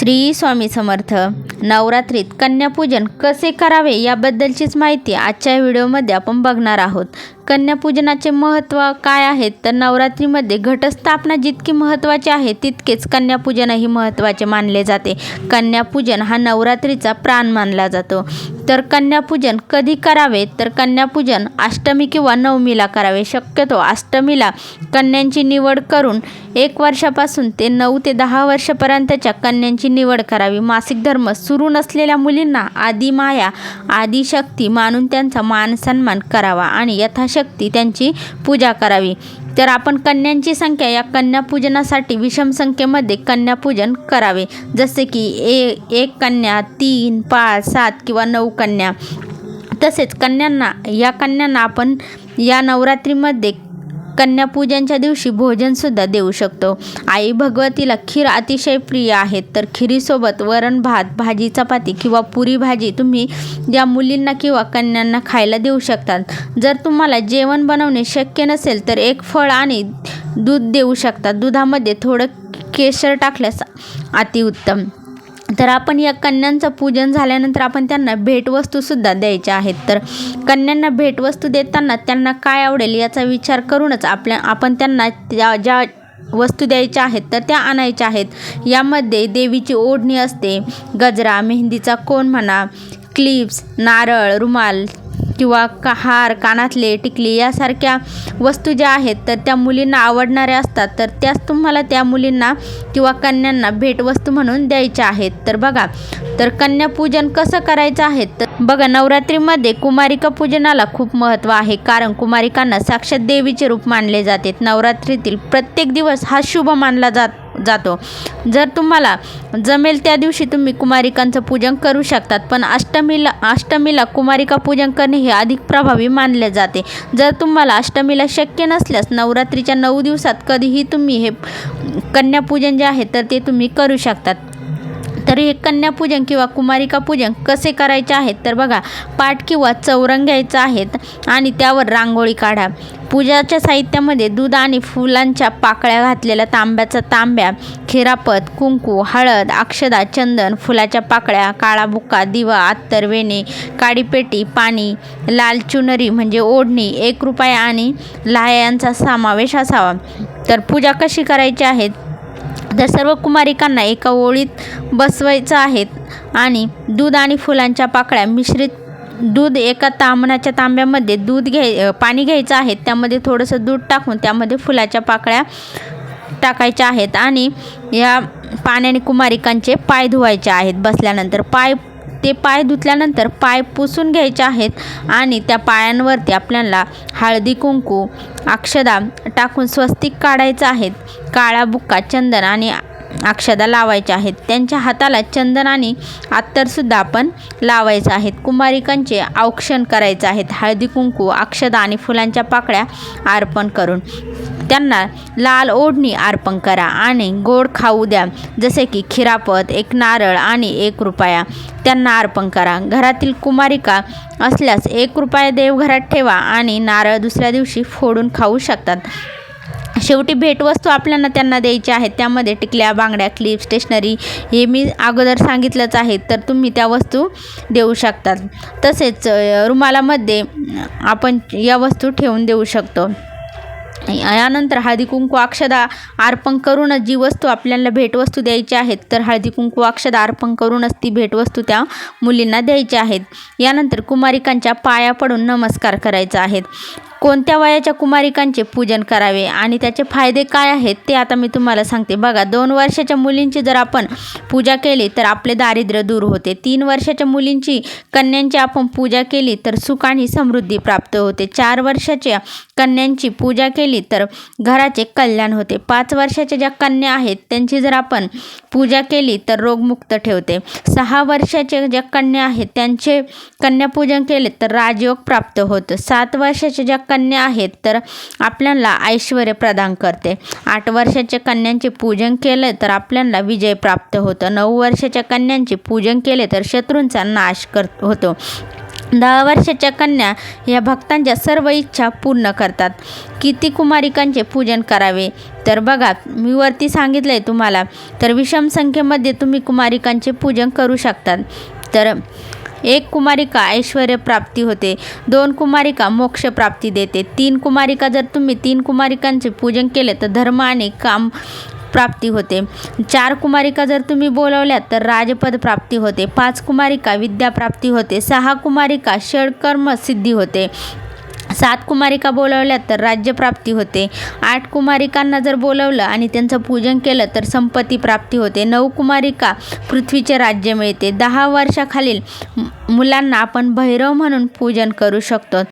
श्री स्वामी समर्थ. नवरात्रीत कन्यापूजन कसे करावे याबद्दलचीच माहिती आजच्या व्हिडिओमध्ये आपण बघणार आहोत. कन्यापूजनाचे महत्त्व काय आहे? तर नवरात्रीमध्ये घटस्थापना जितकी महत्त्वाची आहे तितकेच कन्यापूजनही महत्त्वाचे मानले जाते. कन्यापूजन हा नवरात्रीचा प्राण मानला जातो. तर कन्यापूजन कधी करावे? तर कन्यापूजन अष्टमी किंवा नवमीला करावे. शक्यतो अष्टमीला कन्यांची निवड करून एक वर्षापासून ते नऊ ते दहा वर्षापर्यंतच्या कन्यांची निवड करावी. मासिक धर्म सुरू नसलेल्या मुलींना आदी माया आदी शक्ती मानून त्यांचा मान सन्मान करावा आणि यथाशक्ती त्यांची पूजा करावी. तर आपण कन्यांची संख्या या कन्यापूजनासाठी विषम संख्येमध्ये कन्यापूजन करावे. जसे की ए एक कन्या तीन पाच सात किंवा नऊ कन्या. तसेच कन्यांना या कन्यांना आपण या नवरात्रीमध्ये कन्यापूजनच्या दिवशी भोजनसुद्धा देऊ शकतो. आई भगवतीला खीर अतिशय प्रिय आहेत. तर खिरीसोबत वरण भात भाजी चपाती किंवा पुरी भाजी तुम्ही या मुलींना किंवा कन्यांना खायला देऊ शकतात. जर तुम्हाला जेवण बनवणे शक्य नसेल तर एक फळ आणि दूध देऊ शकतात दुधामध्ये थोडं केशर टाकल्यास अतिउत्तम. तर आपण या कन्यांचं पूजन झाल्यानंतर आपण त्यांना भेटवस्तूसुद्धा द्यायच्या आहेत. तर कन्यांना भेटवस्तू देताना त्यांना काय आवडेल याचा विचार करूनच आपल्या आपण त्यांना त्या ज्या वस्तू द्यायच्या आहेत तर त्या आणायच्या आहेत. यामध्ये देवीची ओढणी असते गजरा मेहंदीचा कोण म्हणा क्लिप्स नारळ रुमाल किंवा का हार कानातले टिकली यासारख्या वस्तू ज्या आहेत तर त्या मुलींना आवडणाऱ्या असतात. तर त्याच तुम्हाला त्या मुलींना किंवा कन्यांना भेटवस्तू म्हणून द्यायच्या आहेत. तर बघा तर कन्यापूजन कसं करायचं आहे? तर बघा नवरात्रीमध्ये कुमारिका पूजनाला खूप महत्त्व आहे. कारण कुमारिकांना साक्षात देवीचे रूप मानले जाते. नवरात्रीतील प्रत्येक दिवस हा शुभ मानला जात जातो. जर तुम्हाला जमेल त्या दिवशी तुम्ही कुमारिकांचं पूजन करू शकतात पण अष्टमीला अष्टमीला कुमारिका पूजन करणे हे अधिक प्रभावी मानले जाते. जर तुम्हाला अष्टमीला शक्य नसल्यास नवरात्रीच्या नऊ दिवसात कधीही तुम्ही हे कन्यापूजन जे आहे तर ते तुम्ही करू शकतात. तर हे कन्यापूजन किंवा कुमारिका पूजन कसे करायचे आहेत? तर बघा पाठ किंवा चौरंग घ्यायचं आहेत आणि त्यावर रांगोळी काढा. पूजाच्या साहित्यामध्ये दूध आणि फुलांच्या पाकळ्या घातलेल्या तांब्याचा तांब्या खिरापत कुंकू हळद अक्षदा चंदन फुलाच्या पाकळ्या काळा बुक्का दिवा अत्तर वेणे काडीपेटी पाणी लाल चुनरी म्हणजे ओढणी एक रुपया आणि लाह्यांचा समावेश असावा. तर पूजा कशी करायची आहे? तर सर्व कुमारिकांना एका ओळीत बसवायचं आहेत आणि दूध आणि फुलांच्या पाकळ्या मिश्रित दूध एका तांबणाच्या तांब्यामध्ये दूध घ्याय पाणी घ्यायचं आहे. त्यामध्ये थोडंसं दूध टाकून त्यामध्ये फुलाच्या पाकळ्या टाकायच्या आहेत आणि या पाण्याने कुमारिकांचे पाय धुवायचे आहेत. बसल्यानंतर पाय ते पाय धुतल्यानंतर पाय पुसून घ्यायचे आहेत आणि त्या पायांवरती आपल्याला हळदी कुंकू अक्षदा टाकून स्वस्तिक काढायचं आहेत. काळा बुक्का चंदन आणि अक्षदा लावायच्या आहेत. त्यांच्या हाताला चंदन आणि अत्तरसुद्धा आपण लावायचं आहेत. कुमारिकांचे औक्षण करायचं आहेत. हळदी कुंकू अक्षदा आणि फुलांच्या पाकळ्या अर्पण करून. त्यांना लाल ओढणी अर्पण करा आणि गोड खाऊ द्या जसे की खिरापत एक नारळ आणि एक रुपया. त्यांना अर्पण करा. घरातील कुमारिका असल्यास एक रुपया देवघरात ठेवा आणि नारळ दुसऱ्या दिवशी फोडून खाऊ शकतात. शेवटी भेटवस्तू आपल्याला त्यांना द्यायची आहेत. त्यामध्ये टिकल्या बांगड्या क्लिप स्टेशनरी हे मी अगोदर सांगितलंच आहे. तर तुम्ही त्या वस्तू देऊ शकतात. तसेच रुमालामध्ये आपण या वस्तू ठेवून देऊ शकतो. यानंतर हळदी कुंकू अक्षदा अर्पण करूनच जी वस्तू आपल्याला भेटवस्तू द्यायची आहेत तर हळदी कुंकू अक्षदा अर्पण करूनच ती भेटवस्तू त्या मुलींना द्यायची आहेत. यानंतर कुमारिकांच्या पाया पडून नमस्कार करायचा आहेत कोणत्या वयाच्या कुमारिकांचे पूजन करावे आणि त्याचे फायदे काय आहेत ते आता मी तुम्हाला सांगते. बघा दोन वर्षाच्या मुलींची जर आपण पूजा केली तर आपले दारिद्र्य दूर होते. तीन वर्षाच्या मुलींची कन्यांची आपण पूजा केली तर सुख आणि समृद्धी प्राप्त होते. चार वर्षाच्या कन्यांची पूजा केली तर घराचे कल्याण होते. पाच वर्षाच्या ज्या कन्या आहेत त्यांची जर आपण पूजा केली तर रोगमुक्त ठेवते. सहा वर्षाच्या ज्या कन्या आहेत त्यांचे कन्यापूजन केले तर राजयोग प्राप्त होतं. सात वर्षाच्या ज्या कन्या आहेत तर आपल्याला ऐश्वर प्रदान करते. आठ वर्षाच्या कन्यांचे पूजन केले तर आपल्याला विजय प्राप्त होतं. नऊ वर्षाच्या कन्यांचे पूजन केले तर शत्रूंचा नाश कर होतो. दहा वर्षाच्या कन्या या भक्तांच्या सर्व इच्छा पूर्ण करतात. किती कुमारिकांचे पूजन करावे? तर बघा मी वरती सांगितलं आहे तुम्हाला तर विषम संख्येमध्ये तुम्ही कुमारिकांचे पूजन करू शकतात. तर एक कुमारिका ऐश्वर प्राप्ती होते दोन कुमारिका मोक्ष प्राप्ती देते तीन कुमारिका जर तुम्ही तीन कुमारिकांचे पूजन केले तर धर्म आणि काम प्राप्ती होते. चार कुमारिका जर तुम्ही बोलवल्यात तर राजपद प्राप्ती होते. पाच कुमारिका विद्याप्राप्ती होते. सहा कुमारिका षडकर्म सिद्धी होते. सात कुमारिका बोलवल्यात तर राज्यप्राप्ती होते. आठ कुमारिकांना जर बोलवलं आणि त्यांचं पूजन केलं तर संपत्ती प्राप्ती होते. नऊ कुमारिका पृथ्वीचे राज्य मिळते. दहा वर्षाखालील मुलांना आपण भैरव म्हणून पूजन करू शकतो.